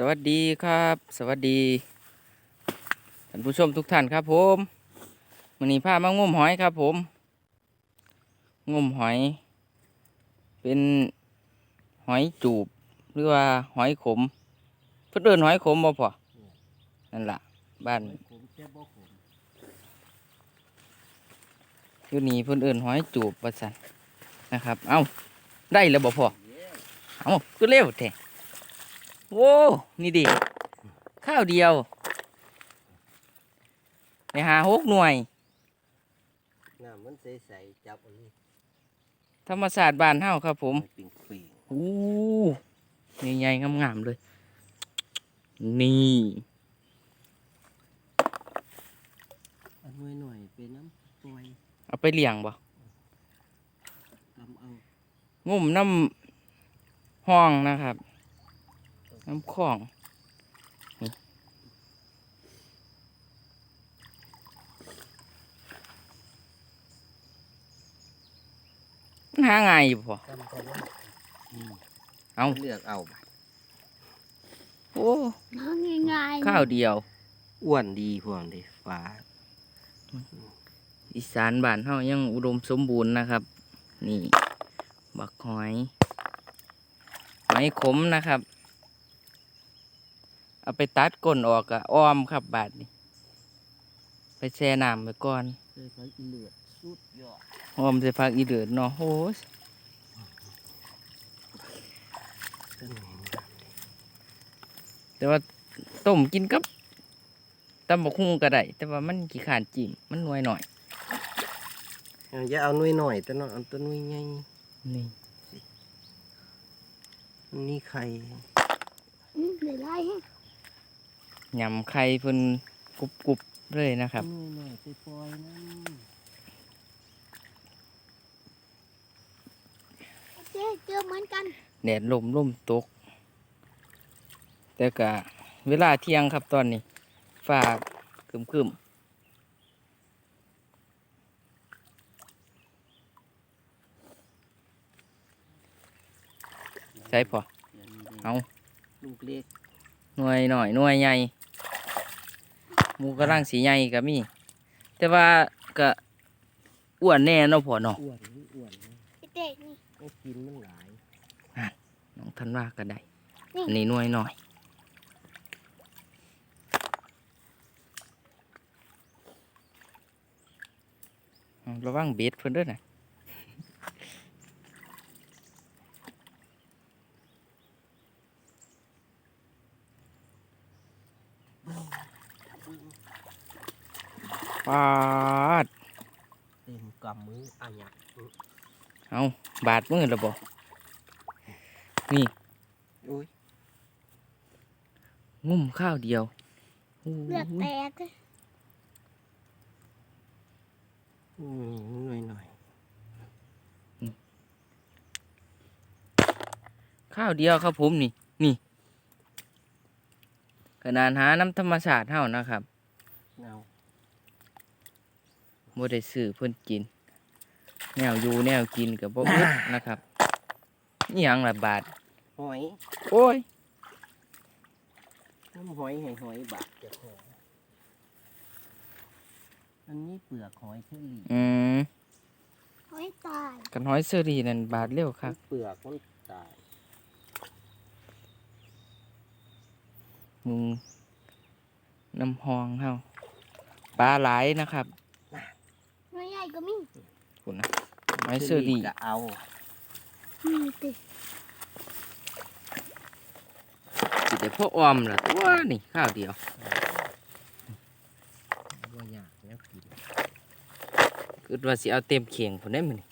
สวัสดีครับ สวัสดีท่านผู้ชมทุกท่านครับผมวันนี้พามางมหอยครับผม งมหอย เป็นหอยจูบ หรือว่าหอยขมเพื่นเดินหอยขมบ่พอนั่นล่ะ บ้านอยู่นี่เพื่อนเอินหอยจูบประสันนะครับ เอ้า ได้แล้วบ่พอเอ้าคือเร็วแท้ โว้นี่ดิข้าวเดียวในหาหกหน่วยน้ำมันใสๆจับเอันนี้ธรรมศาสตร์บ้านเฮาครับผมปิงปิงโอ้ใหญ่ๆงามๆเลย นี่เอาหน่อยหน่อยๆเป็นน้ำปล่อยเอาไปเลี้ยงบ่กำเอางุ่มน้ำห้องนะครับ น้ำคลองนี่มันหาง่ายอยู่พอกำเขาว่าอืมเอาเลือกเอาบัดโอ้น้องง่ายๆข้าวเดียว อ้วนดีพวงเด้ฟ้า อีสานบ้านเฮายังอุดมสมบูรณ์นะครับ นี่ บักหอยหอยขมนะครับ เอาไปตัดก้นออกอะอ้อมครับบาดนี้ไปแช่น้ำไปก่อนเคยไปเลือดสุดยอดอ้อมใส่ผักอีเดือดเนาะโอ้ยต้นนี้แต่ว่าต้มกินกับตำบักหุ่งก็ได้แต่ว่ามันขี้ขานจิ้มมันหน่วยหน่อยเอาอย่าเอาหน่อยหน่อยๆแต่เนาะเอาตัวหน่วยใหญ่นี่มันนี่ไข่อืมเหลือไรให้ ยำไข่เพิ่นกรุบกรุบๆเลยนะครับหน่อยหน่อยๆไปปล่อยน้เจ๊เจอเหมือนกันแดดลมลมตก แต่กะเวลาเที่ยงครับตอนนี้ฟ้าครึมครึมใช่พอำเอาลูกเล็กหน่วยหน่อยหน่วยใหญ่ หมูกระร่างสีใหญ่ก็มี แต่ว่าก็อ้วนแน่เนาะพอเนาะอ้วนอ้วนเด็กนี่ต้องกินมันหลายน้องทันว่าก็ได้นี่อันนี้หน่วยหน่อยระวังเบ็ดเพิ่นด้วยนะ ปาดเต็มกำมืออาหยักเอาบาดมือแล้วบ่นี่โอ้ยงุ่มข้าวเดียวโอ้เลือดยแตกอืมหน่อยหน่อยข้าวเดียวครับผมนี่ นี่ขนาดหาน้ำธรรมชาติเท่านะครับๆเนา บ่ได้ซื้อเพิ่นกิน แนวอยู่แนวกินกับบ่อึดนะครับนี่ยังละบาทหอยโอ้ยน้ำหอยให้หอยบาดจะหอยอันนี้เปลือกหอยเชอรี่อืมหอยตายกันหอยเซอรี่นั่นบาทเร็วครับเปลือกมันตายมึงน้ำหองเฮาปลาหลายนะครับน้อยใหญ่ ก็มีคุณนะหอยเซอรี่ก็เอามีติสิได้พ่อออมล่ะตัวนี่ข้าวเดียวว่าอยากแล้วกินคือว่าสิเอาเต็มเขียงพุ่นได้มื้อนี้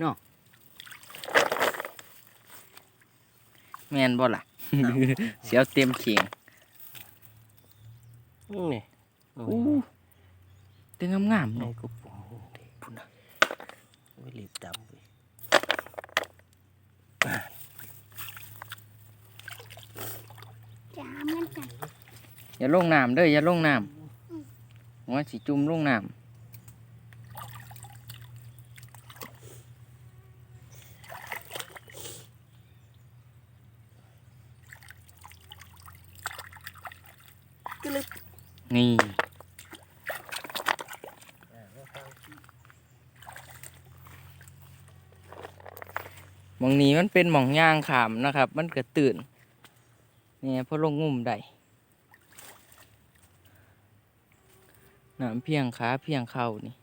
เนาะแม่นบ่ล่ะสิเอาเต็มเขียงนี่โอ้อู้ยแต่งามๆในเนาะกระป๋องนี่พุ่นนะโอ้ย รีบดำเว้ยจะหาเหมือนกันอย่าลงน้ำเด้ออย่าลงน้ำหัวสิจุ่มลงน้ลึบนี่ อ่ามาฟัง หม องนี้มันเป็นหมองย่างขามนะครับ มันก็ตื่นนี่เพราะลงงุ่มได้น้ำเพียงขาเพียงเข่านี่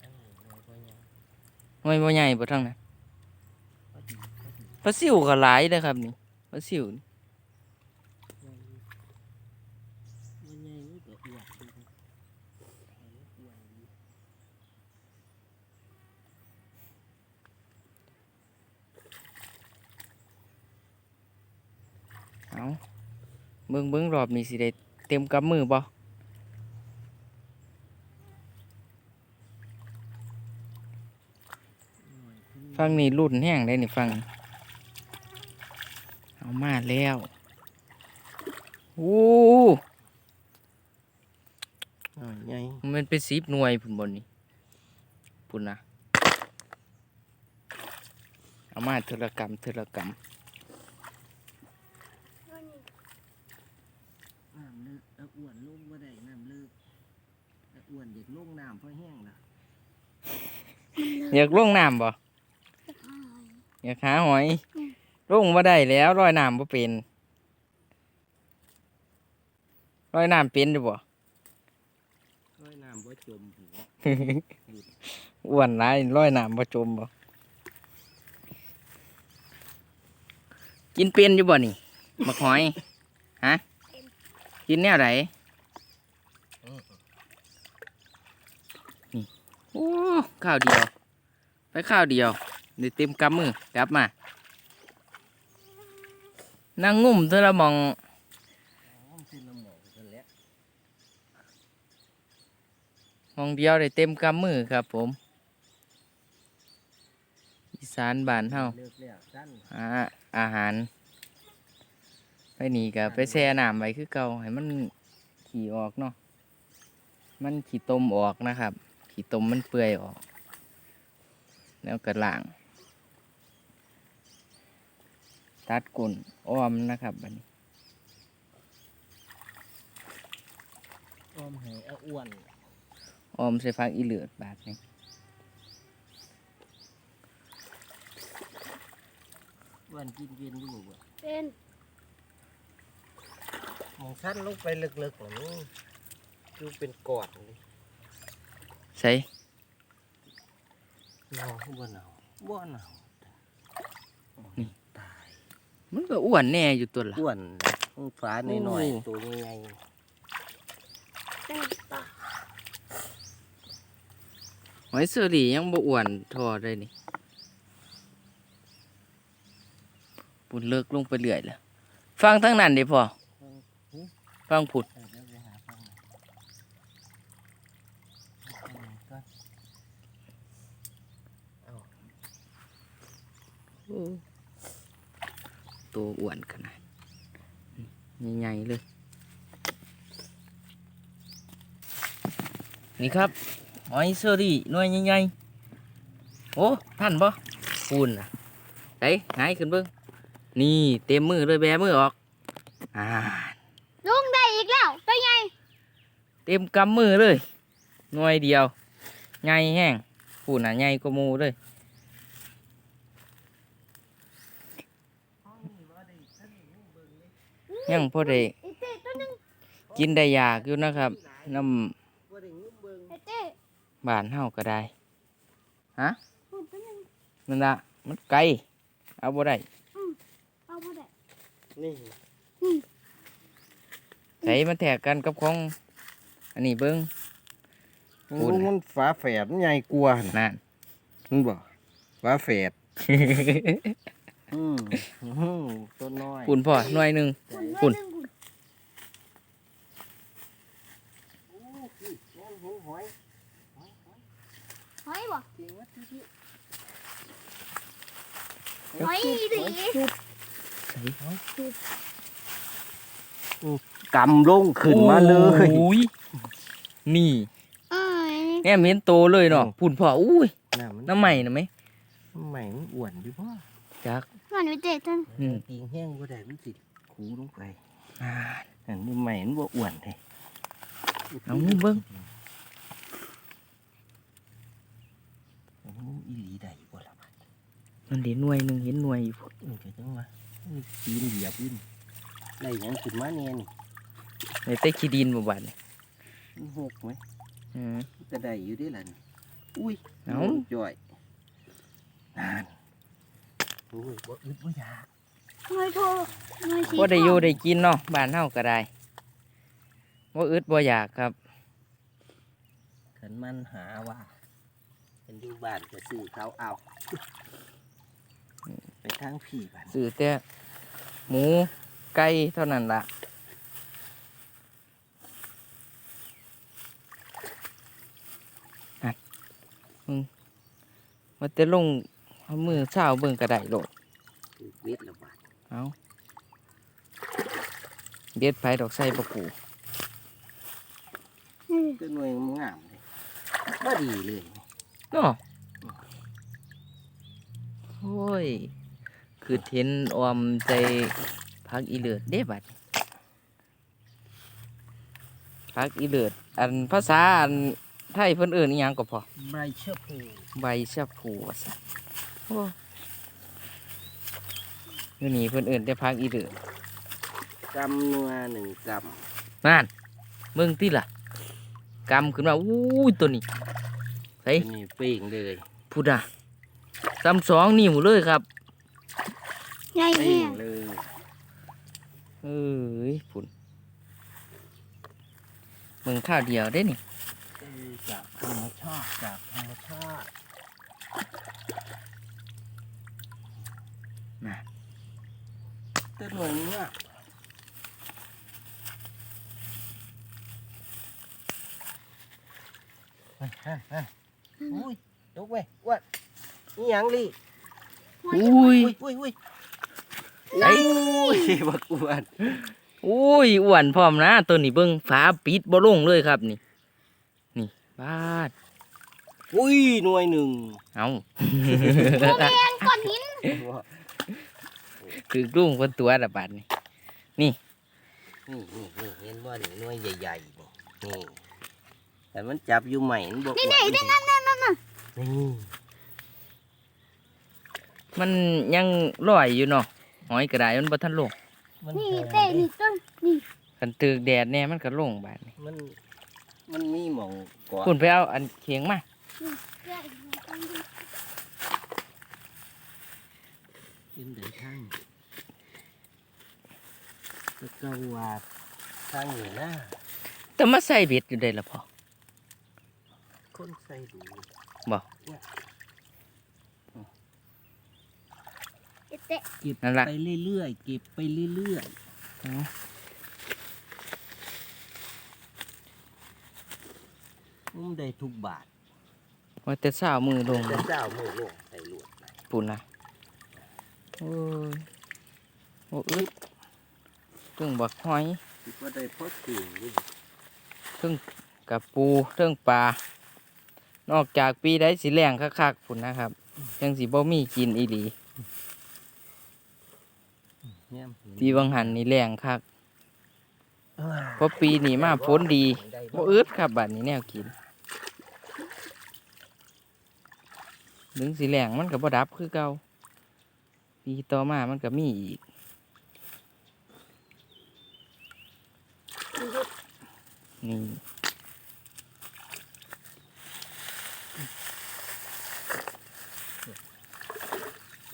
อันนี้มันก็ยังหน่วยบ่ใหญ่บ่ทั้งนั้นพอดีพอดีปลาซิวก็หลายเด้อครับนี่ปลาซิวนี่มันใหญ่มันก็อวดดีนะให้มันอ้วนดี เอาเบิ่งเบิ่งรอบนี้สิได้เต็มกำมือบ่ฟังนี่รุ่นแห้งได้นี่ฟังนี่เอามาแล้วโอ้หน่อยใหญ่มันเป็นสิบหน่วยพุ่นบนนี่พุ่นนะเอามาเทอละกรรมเทอละกรรม น้ำลึกเอาอ้วนลงบ่ได้น้ำลึกเอาอ้วนเด็กลงน้ำเพราะแห้งล่ะอยากลงน้ำบ่อยากหาหอยลงมาได้แล้วลอยน้ำบ่เป็นลอยน้ำเป็นอยู่บ่ร้อยน้ำบ่จมหัวอ้วนหลายลอยน้ำบ่จมบ่กินเป็นอยู่บ่นี่บักหอยฮะกินแนวไหน โอ้ข้าวเดียว ไปข้าวเดียวเดี๋ยวเต็มกำมือกลับมานั่งงุ่มเธอละมองมันเป็นละหมอกกันแหล้วมองเดียวได้เต็มกำมือครับผมอีสานบ้านเฮาเลิกแล้วสั้นหาอาหาร ไปนี่ก็ไปแช่น้ำไว้คือเก่าให้มันขี่ออกเนาะมันขี่ต้มออกนะครับ ขี่ตมมันเปื่อยออก แล้วก็ล้าง ตัดก้นอ้อมนะครับบัดนี้อ้อมให้เอาอ้วนอ้อมใส่ฟักอีเหลือดบาทนี้อ้วนกินเวียนอยู่บ่เป็นมองสั้นลงไปลึกๆหน่อยนี่ดูเป็นกอดเลย ใส่หนาวบ่หนาวบ่หนาวตาย มันก็อ้วนแน่อยู่ตัวละอ้วนองฟ้าหน่อยโอ้ๆตัวใหญ่เป็นปลาหอยเสอรี่ยังบ่อ้วนทอได้นี่ปุ่นเลิกลงไปเรื่อยแล้วฟังทั้งนั้นเด้พอฟังผุด ๆเออเดี๋ยวไปหาฟังหน่อยเอาหน่อยก่อนเอา ตัวอ้วนขนาดใหญ่ๆเลย นี่ครับหอยเสอรี่หน่วยใหญ่ๆโอ้ท่านบ่ปูนนะไอ้หงายขึ้นเบิ่งนี่เต็มมือเลยแบมือออกอ่าลุงได้อีกแล้วได้ไง เต็มกำมือเลยหน่วยเดียวใหญ่แห้งปูนน่ะใหญ่กว่าหมูเลย ยังพอได้ไอเต้ตัวหนึงกินได้ยากอยู่นะครับน้บ่ได้งุ้มเบิ่งไอเต้ำบ้านเฮาก็ได้พูดตัวหนึงนั่นละมันไกลเอาบ่ได้เอามาได้นี่ใส่มันแทกกันกับของอันนี้เบิ้งพูดนะมันฝาแฝดมันใหญ่กว่าน่ะนั่นมันบ่ฝาแฝด อืมอื้อหือตัวน้อยปุ่นพ่อหน่วยหนึ่งคุณคุณหนึ่งคุณโอ้ยนั่นเห็นหอยหอยหอยหอยบ่จริงวะที่ที่หอยดีกำลงขึ้นมาเลยโอ้ยนี่เอ้ยแง่เห็นโตเลยเนาะปุ่นพ่ออุ้ยน้ำมันน้ำใหม่นะไหมน้ำใหม่มันอ้วนดิพ่อ จักมันไอเต้ตัวอืมกิงแห้งก็ได้มันติดขูลงไปอ่าอันนี้ใหม่มันบ่อ้วนเลยเอางูเบิ่งเอางูอีหลีได้บ่ล่ะบัดมันเห็นหน่วยหนึ่งเห็นหน่วยอยู่พุ่นเออก็จังว่ามีตีนเหยียบขึ้นได้หยังขึ้นมาเนี่ยนี่ในเต้ขี้ดินบ่บาดนี่มันหกไหมอืมมันก็ได้อยู่เด้ล่ะนี่อุ้ยเอ้างูจ่อยนานโอ้ย บ่อึดบ่อยากหน่วยโทรหน่วยสีบ่ได้อยู่ทงได้กินเนาะบ้านเฮาก็ได้บ่อึดบ่อยากครับขันมันหาว่าเป็นอยู่บ้านก็ซื้อเขาเอา ไปทางพี่บ้านซื้อแต่หมูไก่เท่านั้นล่ะนั่นมึงมาแต่ลง เอามือเช้าเบิ่งก็ได้โลดคือเม็ดละบาทเอาเด็ดไผดอกไส้ปะกูอืมก็หน่วยงามเลยบ่ดีเลยเนาะโอ้ย คือเห็นออมใจพักอีเลือดเด้บัดนี้พักอีเลือดอันภาษาอันไทยเพิ่นเอื่นอีหยังก็พอ ใบเชือกผูใบชะพูว่าซั่นโอ้อยู่นี่เพิ่นเอื่นแต่พักอีเลือดกำเนื้อหนึ่งกนั่นเบิ่งติล่ะกำขึ้นมาอู้ยตัวนี้ำเฮ้ยนี่เป่งเลยพูดอะซ้ำสองนิ้วเลยครับใหญ่เป่แห้งงเลยเอ้ยพุ่นมึงข้าวเดียวได้นี่เออจากธรรมชาติจากธรรมชาติ น่ะต้นหน่วยเนื้อเฮ้ยเฮ้ยเฮ้ยอุ้ยยกเว้ยอ้วนนี่ยังลี่อุ้ยอุ้ยอุ้ยไอ้อุ้ยบักอ้วนอุ้ยอ้วนพร้อมนะตัวนี้เบิ่งฝาปิดบ่ลงเลยครับนี่ นี่บาดอุ้ยหน่วยหนึ่งเอาโมเมนก้อนหิน คือรุ่งคนตัวระบาดนี่นี่นี่นี่เห็นบ่นี่หน่วยใหญ่ๆนี่นี่แต่มันจับอยู่ใหม่มันบอกนี่นี่นั่นนั่นนั่นนั่นนี่มันยังลอยอยู่เนาะหอยกระไดมันบ่ทันลงมันนี่หอมเต้นี่ต้นนี่กันตึกแดดแน่มันก็ลงบาดนี่มันมันมีหมองเกาะคุณไปเอาอันเคียงมาแก้ต้นนี้เป็นเดินทาง ตะกะวาดทางเหนือหน้าแต่มาใส่เบ็ดอยู่ได้ละพอคนใส่ดูเต้เก็บนั่นล่ะไปเรื่อยๆเก็บไปเรื่อยเอาๆมันได้ทุกบาทว่าแต่เช้ามือลงแต่เจ้ามือลงใส่ลวดไปปุ่นนะโอ้ยโอ้อึ ดเรื่องบักหอยคิดว่าได้พอถึงนี่กับปูเรื่องปลานอกจากปีได้สิแรงคักๆพุ่นนะครับยังสิบ่มีกินอีหลีเนี่ยปีบางหันนี่แรงคักเอ้ยเพราะปีนี้มาฝนดีบ่อึดครับบัดนี้แนวกินถึงสิแรงมันก็บ่ดับคือเก่าปีต่อมามันก็มีอีก นี่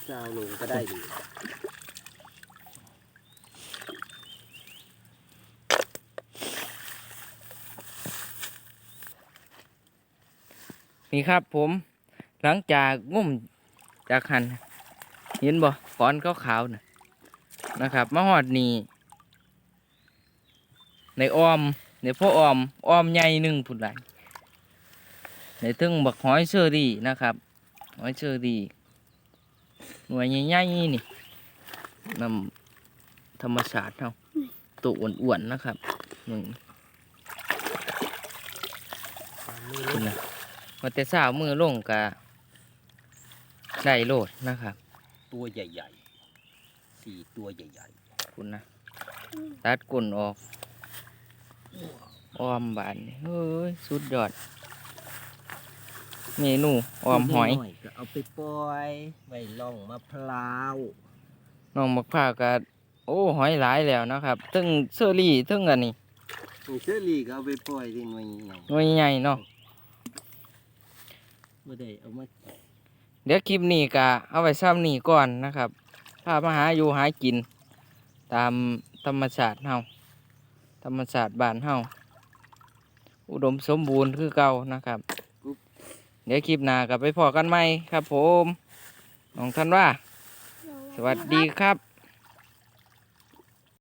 เจ้าลงก็ได้ดีนี่ครับผม หลังจากงุ่มจากหันเห็นบ่ก้อนขาวๆนะนะครับมาหอดนี่ในอ้อม ในพ่อออมออมใหญ่หนึ่งพุ่นไหลในถึงบักหอยเชอรี่นะครับหอยเชอรี่หน่วยใหญ่ๆนี่นำธรรมชาติเฮาตัวอ้วนๆนะครับหนึ่งพุ่นนะมาแต่สาวมือลงกะได้โลดนะครับ ตัวใหญ่ๆสี่ตัวใหญ่คุณนะ ตัดก้นออก ออมบานนี่เฮ้ยสุดยอด เมนูออมหอยน้ๆก็เอาไปปล่อยไว้ล่องมะพร้าวน้องมักพร้าวก็โอ้หอยหลายแล้วนะครับทั้งเซอรี่ทั้งอันนี้นี่เชอรี่ก็เอาไปปล่อยที่หน่วยใหญ่หน่วยใหญ่เนาะบ่ได้เอามาเดี๋ยวคลิปนี้ก็เอาไว้ซ้ำนี้ก่อนนะครับพามาหาอยู่หากิน ตามธรรมชาติเฮา ธรรมชาติบ้านเฮาอุดมสมบูรณ์คือเก่านะครับ เดี๋ยวคลิปหน้าก็ไปพอกันใหม่ครับผมน้องท่านว่า สวัสดีครับ